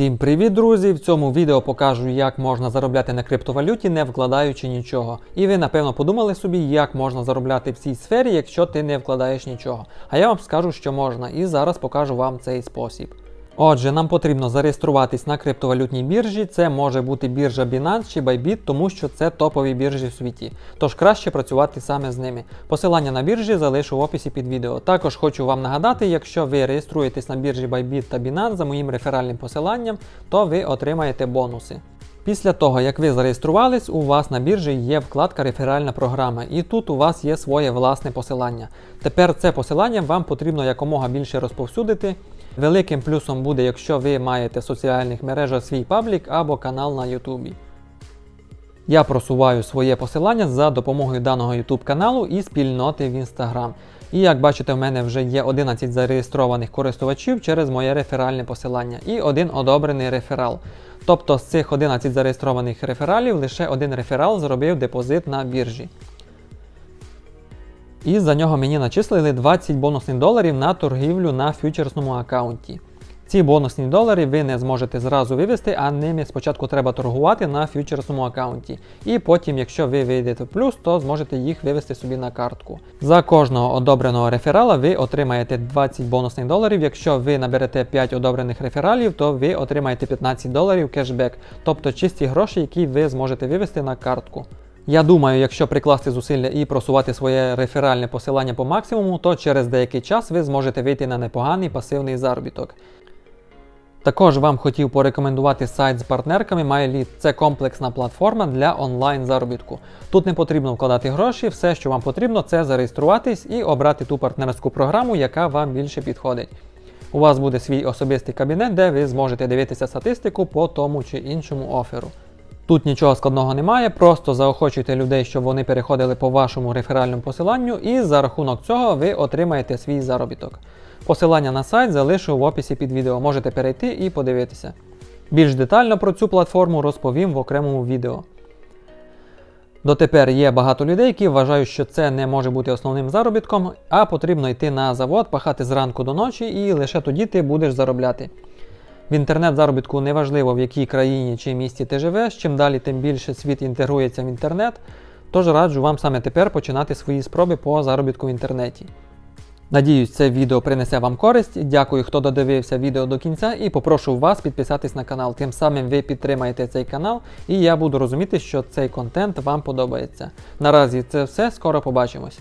Всім привіт, друзі! В цьому відео покажу, як можна заробляти на криптовалюті, не вкладаючи нічого. І ви, напевно, подумали собі, як можна заробляти в цій сфері, якщо ти не вкладаєш нічого. А я вам скажу, що можна, і зараз покажу вам цей спосіб. Отже, нам потрібно зареєструватись на криптовалютній біржі. Це може бути біржа Binance чи Bybit, тому що це топові біржі в світі. Тож краще працювати саме з ними. Посилання на біржі залишу в описі під відео. Також хочу вам нагадати, якщо ви реєструєтесь на біржі Bybit та Binance за моїм реферальним посиланням, то ви отримаєте бонуси. Після того, як ви зареєструвались, у вас на біржі є вкладка Реферальна програма, і тут у вас є своє власне посилання. Тепер це посилання вам потрібно якомога більше розповсюдити. Великим плюсом буде, якщо ви маєте в соціальних мережах свій паблік або канал на Ютубі. Я просуваю своє посилання за допомогою даного YouTube каналу і спільноти в Instagram. І як бачите, в мене вже є 11 зареєстрованих користувачів через моє реферальне посилання і один одобрений реферал. Тобто з цих 11 зареєстрованих рефералів лише один реферал зробив депозит на біржі. І за нього мені начислили 20 бонусних доларів на торгівлю на фьючерсному аккаунті. Ці бонусні долари ви не зможете зразу вивести, а ними спочатку треба торгувати на фьючерсному аккаунті. І потім, якщо ви вийдете в плюс, то зможете їх вивести собі на картку. За кожного одобреного реферала ви отримаєте 20 бонусних доларів. Якщо ви наберете 5 одобрених рефералів, то ви отримаєте 15 доларів кешбек, тобто чисті гроші, які ви зможете вивести на картку. Я думаю, якщо прикласти зусилля і просувати своє реферальне посилання по максимуму, то через деякий час ви зможете вийти на непоганий пасивний заробіток. Також вам хотів порекомендувати сайт з партнерками MyLead. Це комплексна платформа для онлайн заробітку. Тут не потрібно вкладати гроші, все, що вам потрібно, це зареєструватись і обрати ту партнерську програму, яка вам більше підходить. У вас буде свій особистий кабінет, де ви зможете дивитися статистику по тому чи іншому оферу. Тут нічого складного немає, просто заохочуйте людей, щоб вони переходили по вашому реферальному посиланню, і за рахунок цього ви отримаєте свій заробіток. Посилання на сайт залишу в описі під відео, можете перейти і подивитися. Більш детально про цю платформу розповім в окремому відео. Дотепер є багато людей, які вважають, що це не може бути основним заробітком, а потрібно йти на завод, пахати зранку до ночі, і лише тоді ти будеш заробляти. В інтернет-заробітку неважливо, в якій країні чи місті ти живеш, чим далі, тим більше світ інтегрується в інтернет. Тож раджу вам саме тепер починати свої спроби по заробітку в інтернеті. Надіюсь, це відео принесе вам користь. Дякую, хто додивився відео до кінця, і попрошу вас підписатись на канал. Тим самим ви підтримаєте цей канал, і я буду розуміти, що цей контент вам подобається. Наразі це все, скоро побачимось.